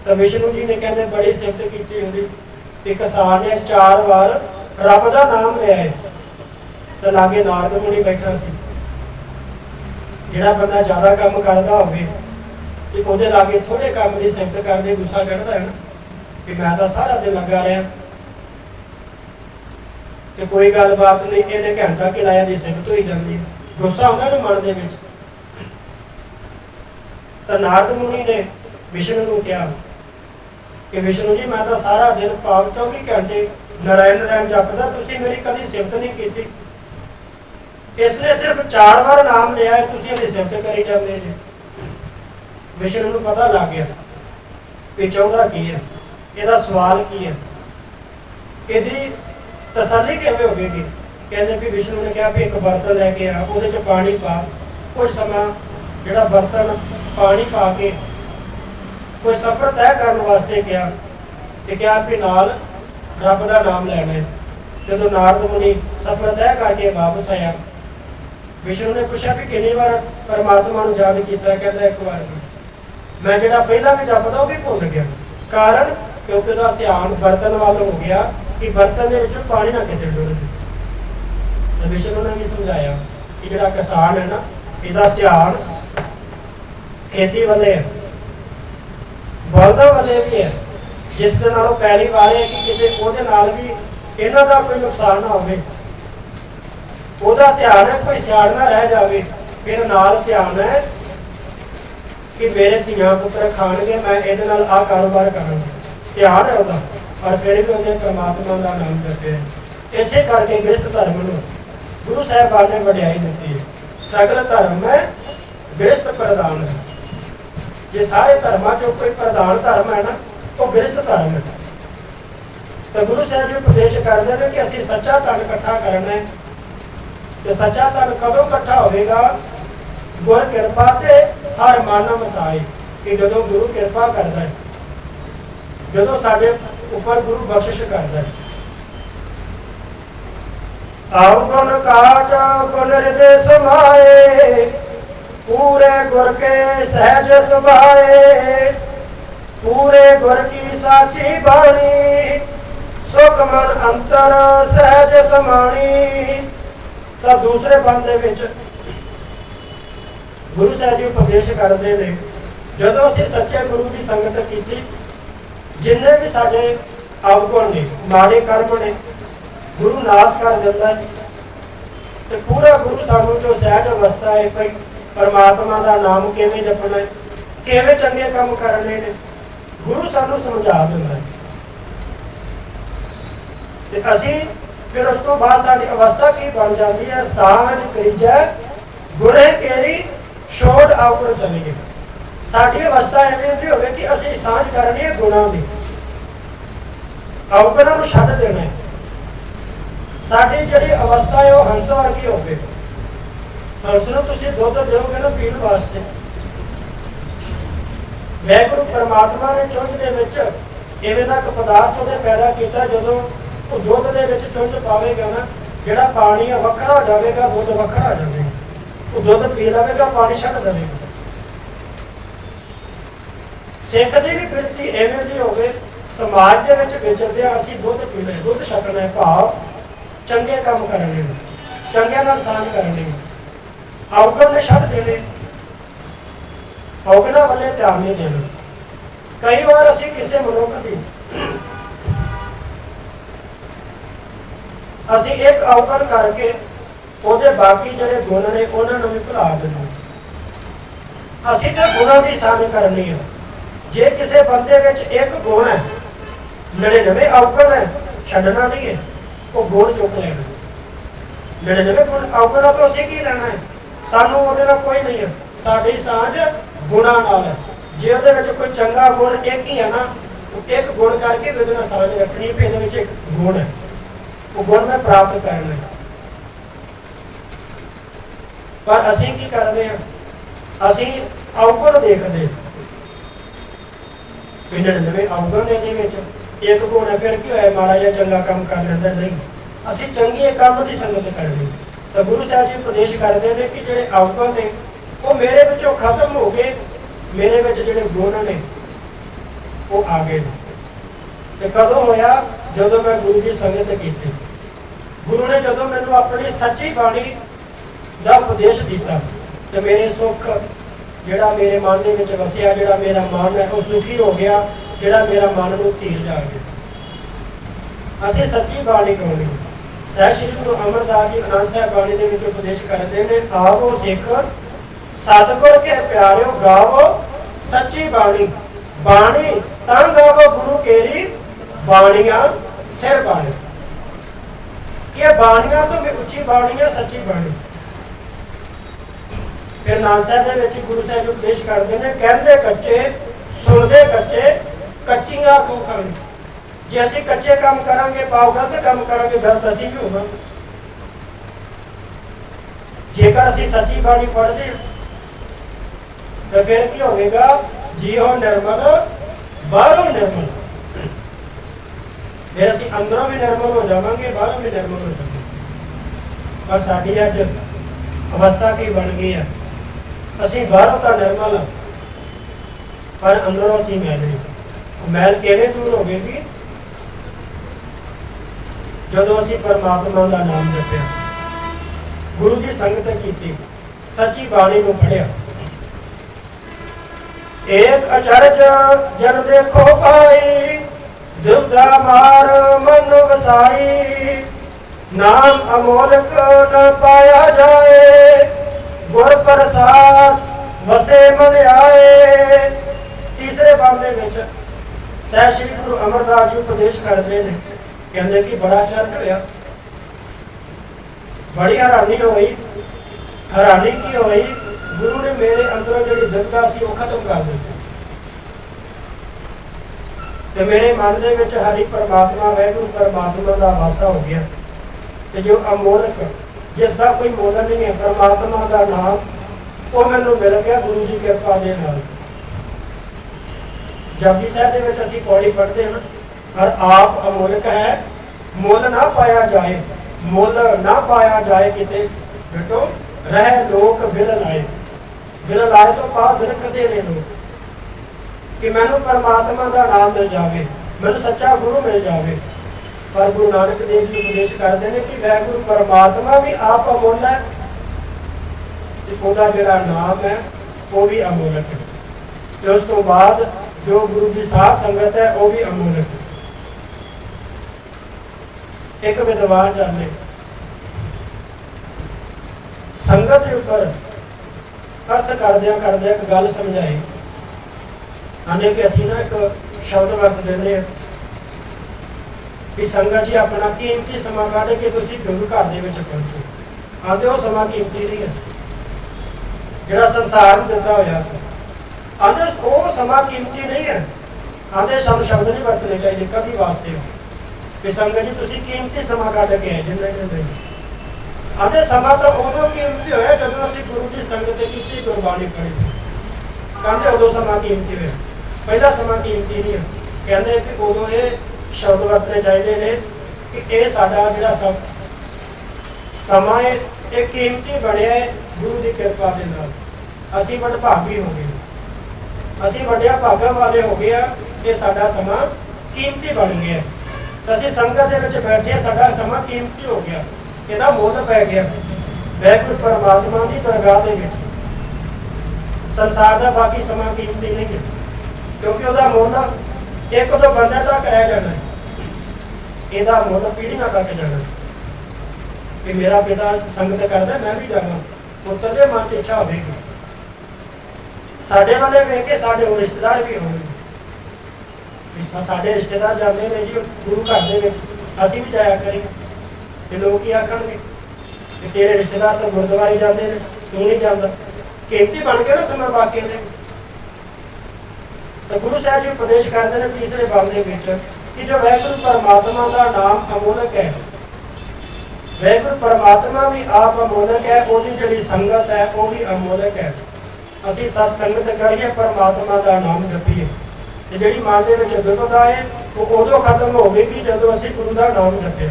ਤਾਂ ਵਿਸ਼ਨੂੰ ਜੀ ਨੇ ਕਹਿੰਦੇ ਬੜੀ ਸਿਫਤ ਕੀਤੀ ਉਹਦੀ ਕਿ ਕਿਸਾਨ ਨੇ ਚਾਰ ਵਾਰ ਰੱਬ ਦਾ ਨਾਮ ਲਿਆ ਹੈ। ਤਾਂ ਲਾਗੇ ਨਾਰਦ ਮੁਨੀ ਬੈਠਾ ਸੀ। ਜਿਹੜਾ ਬੰਦਾ ਜ਼ਿਆਦਾ ਕੰਮ ਕਰਦਾ ਹੋਵੇ ਤੇ ਉਹਦੇ ਲਾਗੇ ਥੋੜੇ ਕੰਮ ਦੀ ਸਿਫਤ ਕਰਦੇ ਗੁੱਸਾ ਚੜਦਾ ਹੈ ਨਾ ਕਿ ਮੈਂ ਤਾਂ ਸਾਰਾ ਦਿਨ ਲੱਗਾ ਰਿਹਾ। ਤੇ ਕੋਈ ਗੱਲਬਾਤ ਨਹੀਂ, ਇਹਨੇ ਘੰਟਾ ਕਿਲਾਇਆ ਦੀ ਸਿਫਤ ਹੋਈ ਜਾਂਦੀ ਗੁੱਸਾ ਆਉਂਦਾ ਨਾ ਮਨ ਦੇ ਵਿੱਚ। ਤਾਂ ਨਾਰਦ ਮੁਨੀ ਨੇ ਵਿਸ਼ਨੂੰ ਨੂੰ ਕਿਹਾ ਕਿ ਵਿਸ਼ਨੂੰ ਜੀ, ਮੈਂ ਤਾਂ ਸਾਰਾ ਦਿਨ ਪਾਪ 24 ਘੰਟੇ ਨਰਾਇਣ ਨਰਾਇਣ ਜਪਦਾ, ਤੁਸੀਂ ਮੇਰੀ ਕਦੀ ਸਿਫਤ ਨਹੀਂ ਕੀਤੀ। ਇਸ ਨੇ ਸਿਰਫ ਚਾਰ ਵਾਰ ਨਾਮ ਲਿਆ, ਤੁਸੀਂ ਇਹਦੀ ਸਿਫਤ ਕਰੀ ਜਾਂਦੇ ਜੀ। ਵਿਸ਼ਨੂੰ ਨੂੰ ਪਤਾ ਲੱਗ ਗਿਆ ਕਿ ਚਾਹੁੰਦਾ ਕੀ ਹੈ, ਇਹਦਾ ਸਵਾਲ ਕੀ ਹੈ। ਇਹਦੀ ਤਸੱਲੀ ਕਿਵੇਂ ਹੋਵੇਗੀ? ਕਹਿੰਦੇ ਵੀ ਵਿਸ਼ਨੂੰ ਨੇ ਕਿਹਾ ਵੀ ਇੱਕ ਬਰਤਨ ਲੈ ਕੇ ਆ, ਉਹਦੇ ਚ ਪਾਣੀ ਪਾ। ਕੁਝ ਸਮਾਂ ਜਿਹੜਾ ਬਰਤਨ ਪਾਣੀ ਪਾ ਕੇ ਕੋਈ ਸਫ਼ਰ ਤੈਅ ਕਰਨ ਵਾਸਤੇ ਗਿਆ ਤੇ ਕਿਹਾ ਵੀ ਨਾਲ ਰੱਬ ਦਾ ਨਾਮ ਲੈਣਾ ਹੈ। ਜਦੋਂ ਨਾਰਦ ਮੁਨੀ ਸਫ਼ਰ ਤੈਅ ਕਰਕੇ ਵਾਪਸ ਆਇਆ, ਵਿਸ਼ਨੂੰ ਨੇ ਪੁੱਛਿਆ ਵੀ ਕਿੰਨੀ ਵਾਰ ਪਰਮਾਤਮਾ ਨੂੰ ਯਾਦ ਕੀਤਾ? ਕਹਿੰਦਾ ਇੱਕ ਵਾਰ ਮੈਂ ਜਿਹੜਾ ਪਹਿਲਾਂ ਵੀ ਜਪਦਾ ਉਹ ਵੀ ਭੁੱਲ ਗਿਆ। ਕਾਰਨ ਕਿਉਂਕਿ ਉਹਦਾ ਧਿਆਨ ਬਰਤਨ ਵੱਲ ਹੋ ਗਿਆ ਕਿ ਬਰਤਨ ਦੇ ਵਿੱਚੋਂ ਪਾਣੀ ਨਾ ਕਿਤੇ ਡੁੱਲ ਜਾਵੇ। ਤੇ ਵਿਸ਼ਨੂੰ ਨੇ ਵੀ ਸਮਝਾਇਆ ਕਿ ਜਿਹੜਾ ਕਿਸਾਨ ਹੈ ਨਾ, ਇਹਦਾ ਧਿਆਨ ਖੇਤੀ ਵੱਲੇ ਹੈ। ਬਲਦਾਂ ਵੱਲੇ ਵੀ ਹੈ, ਜਿਸ ਦੇ ਨਾਲ ਉਹ ਪੈਲੀ ਵਾਲੇ ਹੈ ਕਿ ਕਿਤੇ ਉਹਦੇ ਨਾਲ ਵੀ ਇਹਨਾਂ ਦਾ ਕੋਈ ਨੁਕਸਾਨ ਨਾ ਹੋਵੇ। ਉਹਦਾ ਧਿਆਨ ਹੈ, ਕੋਈ ਸਿਆੜ ਨਾ ਰਹਿ ਜਾਵੇ। ਫਿਰ ਨਾਲ ਧਿਆਨ ਹੈ ਕਿ ਮੇਰੇ ਧੀਆਂ ਪੁੱਤਰ ਖਾਣਗੇ, ਮੈਂ ਇਹਦੇ ਨਾਲ ਆ ਕਾਰੋਬਾਰ ਕਰਾਂਗਾ। ਧਿਆਨ ਹੈ ਉਹਦਾ, ਪਰ ਫਿਰ ਵੀ ਉਹਨੇ ਪ੍ਰਮਾਤਮਾ ਦਾ ਨਾਮ ਜਪਿਆ ਇਸੇ ਕਰਕੇ ਗ੍ਰਸਥ ਧਰਮ ਨੂੰ ਗੁਰੂ ਸਾਹਿਬਾਨ ਨੇ ਵਡਿਆਈ ਦਿੱਤੀ ਹੈ। ਸਗਲ ਧਰਮ ਹੈ, ਗ੍ਰਸਥ ਪ੍ਰਧਾਨ ਹੈ। ਜੇ ਸਾਰੇ ਧਰਮਾਂ ਚੋਂ ਕੋਈ ਪ੍ਰਧਾਨ ਧਰਮ ਹੈ ਨਾ ਉਹ ਗ੍ਰਸਥ ਧਰਮ ਹੈ ਤਾਂ ਗੁਰੂ ਸਾਹਿਬ ਜੀ ਉਪਦੇਸ਼ ਕਰਦੇ ਨੇ ਕਿ ਅਸੀਂ ਸੱਚਾ ਧਨ ਇਕੱਠਾ ਕਰਨਾ ਹੈ ਤੇ ਸੱਚਾ ਧਨ ਕਦੋਂ ਇਕੱਠਾ ਹੋਵੇਗਾ ਗੁਰ ਕਿਰਪਾ ਤੇ ਹਰ ਮਨ ਵਸਾਏ ਕਿ ਜਦੋਂ ਗੁਰੂ ਕਿਰਪਾ ਕਰਦਾ ਹੈ ਜਦੋਂ ਸਾਡੇ ਉੱਪਰ ਗੁਰੂ ਬਖਸ਼ਿਸ਼ ਕਰਦਾ ਹੈ ਆਉ ਗੁਣ ਕਾਟ ਗੁਣ ਹਿਰਦੇ ਸਮਾਏ ਪੂਰੇ ਗੁਰ ਕੇ ਸਹਿਜ ਸੁਭਾਏ, ਪੂਰੇ ਗੁਰ ਕੀ ਸਾਚੀ ਬਾਣੀ, ਸੁਖ ਮਨ ਅੰਤਰ ਸਹਿਜ ਸਮਾਣੀ। ਤਾਂ ਦੂਸਰੇ ਬੰਦ ਦੇ ਵਿੱਚ ਗੁਰੂ ਸਾਹਿਬ ਜੀ ਉਪਦੇਸ਼ ਕਰਦੇ ਨੇ, ਜਦੋਂ ਅਸੀਂ ਸੱਚੇ ਗੁਰੂ ਦੀ ਸੰਗਤ ਕੀਤੀ, ਜਿੰਨੇ ਵੀ ਸਾਡੇ ਅਵਗੁਣ ਨੇ, ਮਾੜੇ ਕਰਮ ਨੇ, ਗੁਰੂ ਨਾਸ ਕਰ ਦਿੰਦਾ ਤੇ ਪੂਰਾ ਗੁਰੂ ਸਾਨੂੰ ਜੋ ਸਹਿਜ ਅਵਸਥਾ ਹੈ, ਭਈ ਪਰਮਾਤਮਾ ਦਾ ਨਾਮ ਕਿਵੇਂ ਜਪਣਾ ਹੈ? ਕਿਵੇਂ ਚੰਗੇ ਕੰਮ ਕਰਨੇ ਨੇ? ਗੁਰੂ ਸਾਨੂੰ ਸਮਝਾ ਦਿੰਦਾ ਹੈ। ਤੇ ਅਸੀਂ ਫਿਰ ਉਸ ਤੋਂ ਬਾਅਦ ਸਾਡੀ ਅਵਸਥਾ ਕੀ ਬਣ ਜਾਂਦੀ ਹੈ? ਸਾਂਝ ਕਰੀਜੈ ਗੁਣੇ ਕੇਰੀ, ਛੋੜ ਆਉਕੜ ਚਲੀਏ। ਸਾਡੀ ਅਵਸਥਾ ਐਵੇਂ ਦੀ ਹੋਵੇ ਕਿ ਅਸੀਂ ਸਾਂਝ ਕਰਨੀ ਹੈ ਗੁਣਾਂ ਦੀ। ਔਗਣਾਂ ਨੂੰ ਛੱਡ ਦੇਣਾ ਹੈ। ਸਾਡੀ ਜਿਹੜੀ ਅਵਸਥਾ ਹੈ ਉਹ ਹੰਸ ਵਰਗੀ ਹੋਵੇ। ਹੰਸ ਤੁਸੀਂ ਦੁੱਧ ਦਿਓਗੇ ਨਾ ਪੀਣ ਵਾਸਤੇ। ਵੈਗੁਰੂ ਪਰਮਾਤਮਾ ਨੇ ਚੁੰਝ ਦੇ ਵਿੱਚ ਇਵੇਂ ਦਾ ਇੱਕ ਪਦਾਰਥ ਉਹਦੇ ਪੈਦਾ ਕੀਤਾ ਜਦੋਂ ਉਹ ਦੁੱਧ ਦੇ ਵਿੱਚ ਚੁੰਝ ਪਾਵੇਗਾ ਨਾ ਜਿਹੜਾ ਪਾਣੀ ਆ ਵੱਖਰਾ ਹੋ ਜਾਵੇਗਾ ਦੁੱਧ ਵੱਖਰਾ ਹੋ ਜਾਵੇਗਾ। ਉਹ ਦੁੱਧ ਪੀ ਲਵੇਗਾ ਪਾਣੀ ਛੱਡ ਦੇਵੇਗਾ। ਸਿੱਖ ਦੀ ਵੀ ਬਿਰਤੀ ਐਵੇਂ ਦੀ ਹੋਵੇ ਸਮਾਜ ਦੇ ਵਿੱਚ ਵਿਚਰਦੇ ਆ ਅਸੀਂ ਦੁੱਧ ਪੀਣਾ ਹੈ, ਦੁੱਧ ਛਕਣਾ ਹੈ ਭਾਵ ਚੰਗੇ ਕੰਮ ਕਰਨੇ ਨੇ ਚੰਗਿਆਂ ਨਾਲ ਸਾਂਝ ਕਰਨੀ ਹੈ ਨੇ ਛੱਡ ਦੇਣੇ ਔਗਣਾ ਵੱਲੇ ਧਿਆਨ ਨਹੀਂ ਦੇਣਾ। ਕਈ ਵਾਰ ਅਸੀਂ ਕਿਸੇ ਮਨੁੱਖ ਦੀ ਅਸੀਂ ਇੱਕ ਔਗਣ ਕਰਕੇ ਉਹਦੇ ਬਾਕੀ ਜਿਹੜੇ ਗੁਣ ਨੇ, ਉਹਨਾਂ ਨੂੰ ਵੀ ਭੁਲਾ ਦਿੰਦੇ ਅਸੀਂ ਤਾਂ ਗੁਣਾਂ ਦੀ ਸਾਂਝ ਕਰਨੀ ਹੈ ਜੇ ਕਿਸੇ ਬੰਦੇ ਵਿੱਚ ਇੱਕ ਗੁਣ ਹੈ 99 ਔਗਣ ਹੈ, ਛੱਡਣਾ ਨਹੀਂ ਹੈ, ਉਹ ਗੁਣ ਚੁੱਕ ਲੈਣਾ। 99 ਗੁਣ ਔਗਣਾਂ ਤੋਂ ਅਸੀਂ ਕੀ ਲੈਣਾ ਹੈ? ਸਾਨੂੰ ਉਹਦੇ ਨਾਲ ਕੋਈ ਨਹੀਂ ਹੈ। ਸਾਡੀ ਸਾਂਝ ਗੁਣਾਂ ਨਾਲ ਹੈ। ਜੇ ਉਹਦੇ ਵਿੱਚ ਕੋਈ ਚੰਗਾ ਗੁਣ ਇੱਕ ਹੀ ਹੈ ਨਾ, ਉਹ ਇੱਕ ਗੁਣ ਕਰਕੇ ਵੀ ਉਹਦੇ ਨਾਲ ਸਾਂਝ ਰੱਖਣੀ ਵੀ ਇਹਦੇ ਵਿੱਚ ਇੱਕ ਗੁਣ ਹੈ। ਉਹ ਗੁਣ ਮੈਂ ਪ੍ਰਾਪਤ ਕਰਨਾ ਹੈ ਪਰ ਅਸੀਂ ਕੀ ਕਰਦੇ ਹਾਂ? ਅਸੀਂ ਔਗਣ ਦੇਖਦੇ ਹਾਂ। ਵੀ 99 ਔਗਣ ਨੇ ਇਹਦੇ ਵਿੱਚ। ਇੱਕ ਗੁਣ ਹੈ, ਫਿਰ ਕੀ ਹੋਇਆ? ਮਾੜਾ ਜਿਹਾ ਚੰਗਾ ਕੰਮ ਕਰ ਲੈਂਦਾ, ਨਹੀਂ। ਅਸੀਂ ਚੰਗੇ ਕੰਮ ਦੀ ਸੰਗਤ ਕਰਨੀ। ਤਾਂ ਗੁਰੂ ਸਾਹਿਬ ਜੀ ਉਪਦੇਸ਼ ਕਰਦੇ ਨੇ ਕਿ ਜਿਹੜੇ ਔਗਣ ਨੇ, ਉਹ ਮੇਰੇ ਵਿੱਚੋਂ ਖਤਮ ਹੋ ਗਏ ਮੇਰੇ ਵਿੱਚ ਜਿਹੜੇ ਗੁਣ ਨੇ, ਉਹ ਆ ਗਏ ਨੇ। ਤੇ ਕਦੋਂ ਹੋਇਆ? ਜਦੋਂ ਮੈਂ ਗੁਰੂ ਦੀ ਸੰਗਤ ਕੀਤੀ। ਗੁਰੂ ਨੇ ਜਦੋਂ ਮੈਨੂੰ ਆਪਣੀ ਸੱਚੀ ਬਾਣੀ ਦਾ ਉਪਦੇਸ਼ ਦਿੱਤਾ, ਤੇ ਮੇਰੇ ਸੁੱਖ ਜਿਹੜਾ ਮੇਰੇ ਮਨ ਦੇ ਵਿੱਚ ਵਸਿਆ, ਜਿਹੜਾ ਮੇਰਾ ਮਨ ਹੈ, ਉਹ ਸੁਖੀ ਹੋ ਗਿਆ, ਜਿਹੜਾ ਮੇਰਾ ਮਨ ਨੂੰ ਧੀਰ ਜਾ ਗਿਆ। ਅਸੀਂ ਸੱਚੀ ਬਾਣੀ ਕਹਾਣੀ ਸਹਿ ਸ਼੍ਰੀ ਗੁਰੂ ਅਮਰਦਾਸ ਜੀ ਅਨੰਦ ਸਾਹਿਬ ਬਾਣੀ ਦੇ ਵਿੱਚ ਉਪਦੇਸ਼ ਕਰਦੇ ਨੇ, ਆਵੋ ਸਿੱਖ, ਸਤਿਗੁਰ ਕੇ ਪਿਆਰਿਓ ਗਾਵੋ ਸੱਚੀ ਬਾਣੀ। ਬਾਣੀ ਤਾਂ ਗਾਵੋ ਗੁਰੂ ਕੇਰੀ, ਬਾਣੀਆਂ ਸਿਰ ਬਾਣੀ। ਇਹ ਬਾਣੀਆਂ ਤੋਂ ਵੀ ਉੱਚੀ ਬਾਣੀ ਹੈ, ਸੱਚੀ ਬਾਣੀ। ਫਿਰ ਨਾਨਕ ਦੇ ਵਿੱਚ ਗੁਰੂ ਸਾਹਿਬ ਉਪਦੇਸ਼ ਕਰਦੇ ਨੇ, ਕਹਿੰਦੇ ਕੱਚੇ, ਸੁਣਦੇ ਕੱਚੇ, ਕੱਚੀਆਂ ਕੋ ਕਰਨ ਜੇ ਅਸੀਂ ਕੱਚੇ ਕੰਮ ਕਰਾਂਗੇ ਪਾਉ ਗਲਤ ਕੰਮ ਕਰਾਂਗੇ ਗਲਤ ਅਸੀਂ ਵੀ ਹੋਵਾਂਗੇ ਜੇਕਰ ਅਸੀਂ ਸੱਚੀ ਬਾਣੀ ਪੜ੍ਹਦੇ ਹਾਂ ਤਾਂ ਫਿਰ ਕੀ ਹੋਵੇਗਾ ਜੀਵ ਨਿਰਮਲ ਬਾਹਰੋਂ ਨਿਰਮਲ ਫਿਰ ਅਸੀਂ ਅੰਦਰੋਂ ਵੀ ਨਿਰਮਲ ਹੋ ਜਾਵਾਂਗੇ ਬਾਹਰੋਂ ਵੀ ਨਿਰਮਲ ਹੋ ਜਾਵਾਂਗੇ ਪਰ ਸਾਡੀ ਅੱਜ ਅਵਸਥਾ ਕੀ ਬਣ ਗਈ ਹੈ ਅਸੀਂ ਬਾਹਰੋਂ ਤਾਂ ਨਿਰਮਲ ਹਾਂ, ਪਰ ਅੰਦਰੋਂ ਅਸੀਂ ਮੈਲੇ ਉਹ ਮੈਲ ਕਿਵੇਂ ਦੂਰ ਹੋਵੇਗੀ ਜਦੋਂ ਅਸੀਂ ਪਰਮਾਤਮਾ ਦਾ ਨਾਮ ਜਪਿਆ, ਗੁਰੂ ਦੀ ਸੰਗਤ ਕੀਤੀ, ਸੱਚੀ ਬਾਣੀ ਨੂੰ ਪੜ੍ਹਿਆ। ਏਕ ਅਚਰਜ ਜਨ ਦੇਖੋ ਭਾਈ, ਦੁਰਗਾ ਮਾਰ ਮਨ ਵਸਾਈ, ਨਾਮ ਅਮੋਲਕ ਨ ਪਾਇਆ ਜਾਏ, ਗੁਰ ਪ੍ਰਸਾਦ ਵਸੇ ਮਨ ਆਏ। ਤੀਸਰੇ ਬੰਦੇ ਵਿੱਚ ਸਹਿ ਸ਼੍ਰੀ ਗੁਰੂ ਅਮਰਦਾਸ ਜੀ ਉਪਦੇਸ਼ ਕਰਦੇ ਨੇ ਕਹਿੰਦੇ ਕਿ ਬੜਾ ਚਰਨ ਹੋਇਆ ਬੜੀ ਹੈਰਾਨੀ ਹੋਈ। ਹੈਰਾਨੀ ਕੀ ਹੋਈ? ਗੁਰੂ ਨੇ ਮੇਰੇ ਅੰਦਰੋਂ ਜਿਹੜੀ ਦੁਰਗਾ ਸੀ ਉਹ ਖਤਮ ਕਰ ਦਿੱਤੀ। ਤੇ ਮੇਰੇ ਮਨ ਦੇ ਵਿੱਚ ਹਰੀ ਪਰਮਾਤਮਾ ਵੈਗੁਰੂ ਪਰਮਾਤਮਾ ਦਾ ਵਾਸਾ ਹੋ ਗਿਆ। ਤੇ ਜੋ ਅਮੋਲਕ, ਜਿਸ ਦਾ ਕੋਈ ਮੁੱਲ ਨਹੀਂ ਹੈ, ਪਰਮਾਤਮਾ ਦਾ ਨਾਮ, ਉਹ ਮੈਨੂੰ ਮਿਲ ਗਿਆ ਗੁਰੂ ਦੀ ਕਿਰਪਾ ਦੇ ਨਾਲ। ਜਪਜੀ ਸਾਹਿਬ ਦੇ ਵਿੱਚ ਅਸੀਂ ਪੌੜੀ ਪੜ੍ਹਦੇ ਹਾਂ। ਹਰ ਆਪ ਅਮੋਲਕ ਹੈ। ਮੁੱਲ ਨਾ ਪਾਇਆ ਜਾਏ, ਮੁੱਲ ਨਾ ਪਾਇਆ ਜਾਏ ਕਿਤੇ। ਬੇਟੋ ਰਹਿ ਲੋਕ ਵਿਲ ਲਾਏ। ਵਿਲ ਲਾਏ ਤੋਂ ਬਾਅਦ ਵਿਲਕਦੇ ਨੇ ਲੋਕ। ਕਿ ਮੈਨੂੰ ਪਰਮਾਤਮਾ ਦਾ ਨਾਮ ਮਿਲ ਜਾਵੇ, ਮੈਨੂੰ ਸੱਚਾ ਗੁਰੂ ਮਿਲ ਜਾਵੇ। ਪਰ ਗੁਰੂ ਨਾਨਕ ਦੇਵ ਜੀ ਉਪਦੇਸ਼ ਕਰਦੇ ਨੇ ਕਿ ਵੈਗੁਰੂ ਪਰਮਾਤਮਾ ਵੀ ਆਪ ਅਮੋਲ ਹੈ। ਤੇ ਉਹਦਾ ਜਿਹੜਾ ਨਾਮ ਹੈ, ਉਹ ਵੀ ਅਮੋਲਕ ਹੈ। ਤੇ ਉਸ ਤੋਂ ਬਾਅਦ ਜੋ ਗੁਰੂ ਦੀ ਸਾਧ ਸੰਗਤ ਹੈ, ਉਹ ਵੀ ਅਮੋਲਕ ਇੱਕ ਵਿਦਵਾਨ ਜਨ ਸੰਗਤ ਦੇ ਉੱਪਰ ਅਰਥ ਕਰਦਿਆਂ ਕਰਦਿਆਂ ਇੱਕ ਗੱਲ ਸਮਝਾਈ। ਆਨੇ ਕਿ ਅਸੀਂ ਨਾ ਇੱਕ ਸ਼ਬਦ ਵਰਤ ਦਿੰਦੇ ਹਾਂ ਵੀ ਸੰਗਤ ਜੀ, ਆਪਣਾ ਕੀਮਤੀ ਸਮਾਂ ਕੱਢ ਕੇ ਤੁਸੀਂ ਗੁਰੂ ਘਰ ਦੇ ਵਿੱਚ ਪਹੁੰਚੋ। ਆਂਦੇ ਉਹ ਸਮਾਂ ਕੀਮਤੀ ਨਹੀਂ ਹੈ, ਜਿਹੜਾ ਸੰਸਾਰ ਨੂੰ ਦਿੱਤਾ ਹੋਇਆ ਸੀ। ਆਂਦੇ ਉਹ ਸਮਾਂ ਕੀਮਤੀ ਨਹੀਂ ਹੈ। ਆਂਦੇ ਸਮ ਸ਼ਬਦ ਨਹੀਂ ਵਰਤਣੇ ਚਾਹੀਦੇ, ਕਦੀ ਵਾਸਤੇ ਕਿ ਸੰਗਤ ਜੀ, ਤੁਸੀਂ ਕੀਮਤੀ ਸਮਾਂ ਕੱਢ ਕੇ ਆਏ ਜਿੰਨਾ ਨਹੀਂ ਆਂਦੇ ਸਮਾਂ ਤਾਂ ਉਦੋਂ ਕੀਮਤੀ ਹੋਇਆ ਜਦੋਂ ਅਸੀਂ ਗੁਰੂ ਦੀ ਸੰਗਤ ਤੇ ਕੀਤੀ ਗੁਰਬਾਣੀ ਪੜ੍ਹੀ। ਕਹਿੰਦੇ ਉਦੋਂ ਸਮਾਂ ਕੀਮਤੀ ਹੋਇਆ। ਪਹਿਲਾ ਸਮਾਂ ਕੀਮਤੀ ਨਹੀਂ ਹੈ ਕਹਿੰਦੇ ਕਿ ਉਦੋਂ ਇਹ ਸ਼ਬਦ ਵਰਤਣੇ ਚਾਹੀਦੇ ਨੇ ਕਿ ਇਹ ਸਾਡਾ ਜਿਹੜਾ ਸਮ, ਸਮਾਂ ਹੈ, ਇਹ ਕੀਮਤੀ ਬਣਿਆ ਹੈ ਗੁਰੂ ਦੀ ਕਿਰਪਾ ਦੇ ਨਾਲ। ਅਸੀਂ ਵਡਭਾਗੀ ਹੋ ਗਏ। ਅਸੀਂ ਵੱਡਿਆ ਭਾਗਾਂ ਵਾਲੇ ਹੋ ਗਏ ਆ। ਇਹ ਸਾਡਾ ਸਮਾਂ ਕੀਮਤੀ ਬਣ ਗਿਆ। ਅਸੀਂ ਸੰਗਤ ਦੇ ਵਿੱਚ ਬੈਠੇ ਸਾਡਾ ਸਮਾਂ ਕੀਮਤੀ ਹੋ ਗਿਆ। ਇਹਦਾ ਮੁੱਲ ਪੈ ਗਿਆ। ਵੈਗੁਰੂ ਪਰਮਾਤਮਾ ਦੀ ਦਰਗਾਹ ਦੇ ਵਿੱਚ। ਸੰਸਾਰ ਦਾ ਬਾਕੀ ਸਮਾਂ ਕੀਮਤੀ ਨਹੀਂ ਹੈ। ਕਿਉਂਕਿ ਉਹਦਾ ਮੁੱਲ ਇੱਕ ਤੋਂ ਬੰਦੇ ਤੱਕ ਰਹਿ ਜਾਣਾ ਹੈ। ਇਹਦਾ ਮੁੱਲ ਪੀੜ੍ਹੀਆਂ ਤੱਕ ਜਾਣਾ ਹੈ। ਕਿ ਮੇਰਾ ਪਿਤਾ ਸੰਗਤ ਕਰਦਾ ਮੈਂ ਵੀ ਜਾਵਾਂ। ਪੁੱਤਰ ਦੇ ਮਨ 'ਚ ਇੱਛਾ ਹੋਵੇਗੀ। ਸਾਡੇ ਵੱਲੇ ਵੇਖ ਕੇ ਸਾਡੇ ਹੋਰ ਰਿਸ਼ਤੇਦਾਰ ਵੀ ਹੋਣਗੇ। ਇਸ ਸਾਡੇ ਰਿਸ਼ਤੇਦਾਰ ਜਾਂਦੇ ਨੇ ਜੀ, ਗੁਰੂ ਘਰ ਦੇ ਵਿੱਚ। ਅਸੀਂ ਵੀ ਜਾਇਆ ਕਰੀਏ। ਤੇ ਲੋਕ ਕੀ ਆਖਣਗੇ? ਕਿ ਤੇਰੇ ਰਿਸ਼ਤੇਦਾਰ ਤਾਂ ਗੁਰਦੁਆਰੇ ਜਾਂਦੇ ਨੇ, ਤੂੰ ਨਹੀਂ ਜਾਂਦਾ। ਕੀਮਤੀ ਬਣ ਕੇ ਨਾ ਸਮਾਂ ਬਾਕੀ ਦੇ। ਤਾਂ ਗੁਰੂ ਸਾਹਿਬ ਜੀ ਉਪਦੇਸ਼ ਕਰਦੇ ਨੇ ਤੀਸਰੇ ਬਾਬ ਦੇ ਵਿੱਚ ਕਿ ਜੋ ਵਾਹਿਗੁਰੂ ਪਰਮਾਤਮਾ ਦਾ ਨਾਮ ਅਮੋਲਕ ਹੈ, ਵੈਗੁਰੂ ਪਰਮਾਤਮਾ ਵੀ ਆਪ ਅਮੋਲਕ ਹੈ, ਉਹਦੀ ਜਿਹੜੀ ਸੰਗਤ ਹੈ, ਉਹ ਵੀ ਅਮੋਲਕ ਹੈ। ਅਸੀਂ ਸਤ ਸੰਗਤ ਕਰੀਏ, ਪਰਮਾਤਮਾ ਦਾ ਨਾਮ ਜਪੀਏ। ਤੇ ਜਿਹੜੀ ਮਨ ਦੇ ਵਿੱਚ ਵਿਪਤਾ ਹੈ ਉਹ ਉਦੋਂ ਖਤਮ ਹੋਵੇਗੀ ਜਦੋਂ ਅਸੀਂ ਗੁਰੂ ਦਾ ਨਾਮ ਜਪਿਆ।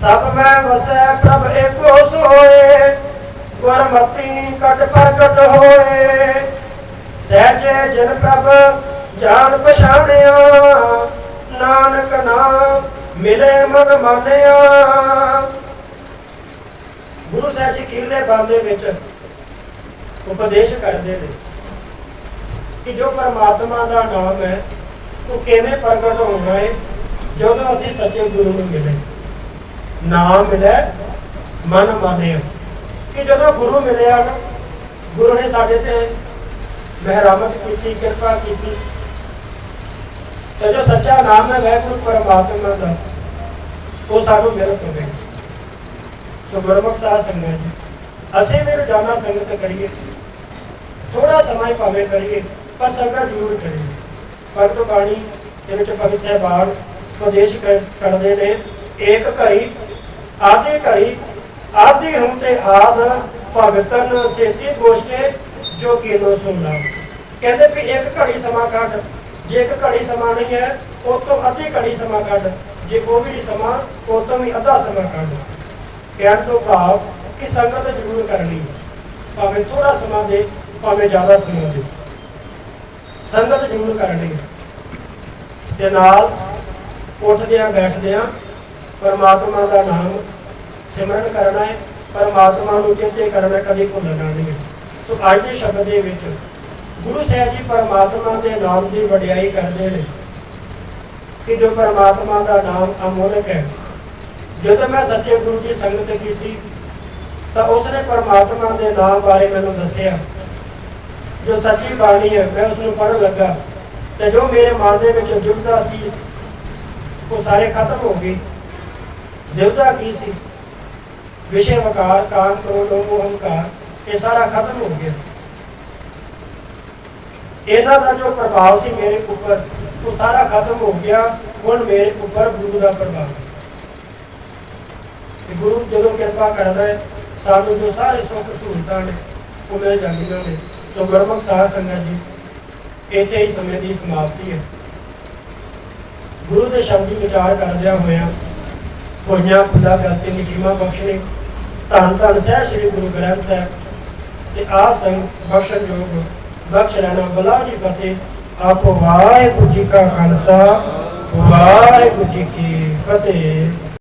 ਸਭ ਮੈਂ ਵਸੈ, ਪ੍ਰਭ ਏਕੋ ਸੋਏ ਗੁਰਮਤੀ ਕਟ ਪ੍ਰਗਟ ਹੋਏ। ਸਹਿਜੇ ਜਿਨ ਪ੍ਰਭ ਜਾਣ ਪਛਾਣਿਆ, ਨਾਨਕ ਨਾਮ ਮਿਲੇ ਮਨ ਮਾਨਿਆ। ਗੁਰੂ ਸਾਹਿਬ ਜੀ ਕੀਲੇ ਬਾਂਦੇ ਵਿੱਚ ਉਪਦੇਸ਼ ਕਰਦੇ ਨੇ। ਕਿ ਜੋ ਪਰਮਾਤਮਾ ਦਾ ਨਾਮ ਹੈ, ਉਹ ਕਿਵੇਂ ਪ੍ਰਗਟ ਹੋਣਾ ਹੈ ਜਦੋਂ ਅਸੀਂ ਸੱਚੇ ਗੁਰੂ ਨੂੰ ਮਿਲੇ। ਨਾਮ ਮਿਲੇ ਮਨ ਮਾਨਿਆ। ਕਿ ਜਦੋਂ ਗੁਰੂ ਮਿਲਿਆ ਨਾ, ਗੁਰੂ ਨੇ ਸਾਡੇ ਤੇ ਮਿਹਰਮਤ ਕੀਤੀ, ਕਿਰਪਾ ਕੀਤੀ। ਤੇ ਜੋ ਸੱਚਾ ਨਾਮ ਹੈ ਵਾਹਿਗੁਰੂ ਪਰਮਾਤਮਾ ਦਾ, ਉਹ ਸਾਨੂੰ ਮਿਲ ਪਵੇ। ਸੋ ਗੁਰਮੁਖ ਸਾਧ ਸੰਗਤ ਜੀ, ਅਸੀਂ ਵੀ ਰੋਜ਼ਾਨਾ ਸੰਗਤ ਕਰੀਏ। ਥੋੜਾ ਸਮਾਂ ਹੀ ਭਾਵੇਂ ਕਰੀਏ। ਪਰ ਸੰਗਤ ਜ਼ਰੂਰ ਕਰੀਏ ਭਗਤ ਬਾਣੀ ਦੇ ਵਿੱਚ ਭਗਤ ਸਾਹਿਬਾਨ ਉਪਦੇਸ਼ ਕਰਦੇ ਨੇ, ਏਕ ਘੜੀ ਆਦੇ ਘੜੀ ਆਦੀ ਹਮ ਤੇ ਆਦ ਭਗਤਨ ਸੇਤੀ ਗੋਸ਼ਟੇ ਜੋ ਕੀਨੋ ਸੁਣਨਾ। ਕਹਿੰਦੇ ਵੀ ਇੱਕ ਘੜੀ ਸਮਾਂ ਕੱਢ, ਜੇ ਇੱਕ ਘੜੀ ਸਮਾਂ ਨਹੀਂ ਹੈ ਉਹ ਤੋਂ ਅੱਧੀ ਘੜੀ ਸਮਾਂ ਕੱਢ, ਜੇ ਉਹ ਵੀ ਨਹੀਂ ਸਮਾਂ ਉਹ ਤੋਂ ਵੀ ਅੱਧਾ ਸਮਾਂ ਕੱਢ। ਕਹਿਣ ਤੋਂ ਭਾਵ ਕਿ ਸੰਗਤ ਜ਼ਰੂਰ ਕਰਨੀ। ਭਾਵੇਂ ਥੋੜਾ ਸਮਾਂ ਦੇ, ਭਾਵੇਂ ਜ਼ਿਆਦਾ ਸਮਾਂ ਦੇ। ਸੰਗਤ ਜ਼ਰੂਰ ਕਰਨੀ ਹੈ। ਤੇ ਨਾਲ ਉੱਠਦਿਆਂ, ਬੈਠਦਿਆਂ ਪਰਮਾਤਮਾ ਦਾ ਨਾਮ ਸਿਮਰਨ ਕਰਨਾ ਹੈ ਪਰਮਾਤਮਾ ਨੂੰ ਚੇਤੇ ਕਰਨਾ ਕਦੇ ਭੁੱਲਣਾ ਨਹੀਂ ਹੈ। ਸੋ ਅੱਜ ਦੇ ਸ਼ਬਦ ਦੇ ਵਿੱਚ ਗੁਰੂ ਸਾਹਿਬ ਜੀ ਪਰਮਾਤਮਾ ਦੇ ਨਾਮ ਦੀ ਵਡਿਆਈ ਕਰਦੇ ਨੇ ਕਿ ਜੋ ਪਰਮਾਤਮਾ ਦਾ ਨਾਮ ਅਮੋਲਕ ਹੈ ਜਦੋਂ ਮੈਂ ਸੱਚੇ ਗੁਰੂ ਦੀ ਸੰਗਤ ਕੀਤੀ ਤਾਂ ਉਸਨੇ ਪਰਮਾਤਮਾ ਦੇ ਨਾਮ ਬਾਰੇ ਮੈਨੂੰ ਦੱਸਿਆ ਜੋ ਸੱਚੀ ਬਾਣੀ ਹੈ, ਮੈਂ ਉਸ ਨੂੰ ਪੜ੍ਹਨ ਲੱਗਾ। ਤੇ ਜੋ ਮੇਰੇ ਮਨ ਦੇ ਵਿੱਚ ਦੁਬਦਾ ਸੀ, ਉਹ ਸਾਰੇ ਖਤਮ ਹੋ ਗਏ। ਦੁਬਦਾ ਕੀ ਸੀ? ਵਿਸ਼ੇ ਵਕਾਰ, ਕਾਮ, ਕ੍ਰੋਧ ਮੋਹ ਹੰਕਾਰ ਇਹ ਸਾਰਾ ਖਤਮ ਹੋ ਗਿਆ। ਇਹਨਾਂ ਦਾ ਜੋ ਪ੍ਰਭਾਵ ਸੀ ਮੇਰੇ ਉੱਪਰ, ਉਹ ਸਾਰਾ ਖਤਮ ਹੋ ਗਿਆ। ਹੁਣ ਮੇਰੇ ਉੱਪਰ ਗੁਰੂ ਦਾ ਪ੍ਰਭਾਵ। ਤੇ ਗੁਰੂ ਜਦੋਂ ਕਿਰਪਾ ਕਰਦਾ ਹੈ, ਸਾਨੂੰ ਜੋ ਸਾਰੇ ਸੁੱਖ ਸਹੂਲਤਾਂ ਨੇ, ਉਹ ਮਿਲ ਜਾਂਦੀਆਂ ਨੇ। ਸੋ ਗੁਰਮੁਖ ਸਾਧ ਸੰਗਤ ਜੀ ਇੱਥੇ ਹੀ ਸਮੇਂ ਦੀ ਸਮਾਪਤੀ ਹੈ। ਗੁਰੂ ਦੇ ਸ਼ਬਦੀ ਵਿਚਾਰ ਕਰਦਿਆਂ ਹੋਇਆਂ ਹੋਈਆਂ ਫੁੱਲਾ ਗਲਤੀ ਨਿਕੀਮਾ ਬਖਸ਼ਣੇ, ਧੰਨ ਧੰਨ ਸਹਿ ਸ੍ਰੀ ਗੁਰੂ ਗ੍ਰੰਥ ਸਾਹਿਬ ਤੇ ਆ ਸੰਗ ਬਖਸ਼ਣ ਯੋਗ ਬਖਸ਼ ਲੈਣਾ ਬਲਾ ਜੀ ਫਤਿਹ। ਆਪੋ ਵਾਹਿਗੁਰੂ ਜੀ ਕਾ ਖਾਲਸਾ, ਵਾਹਿਗੁਰੂ ਜੀ ਕੀ ਫਤਿਹ।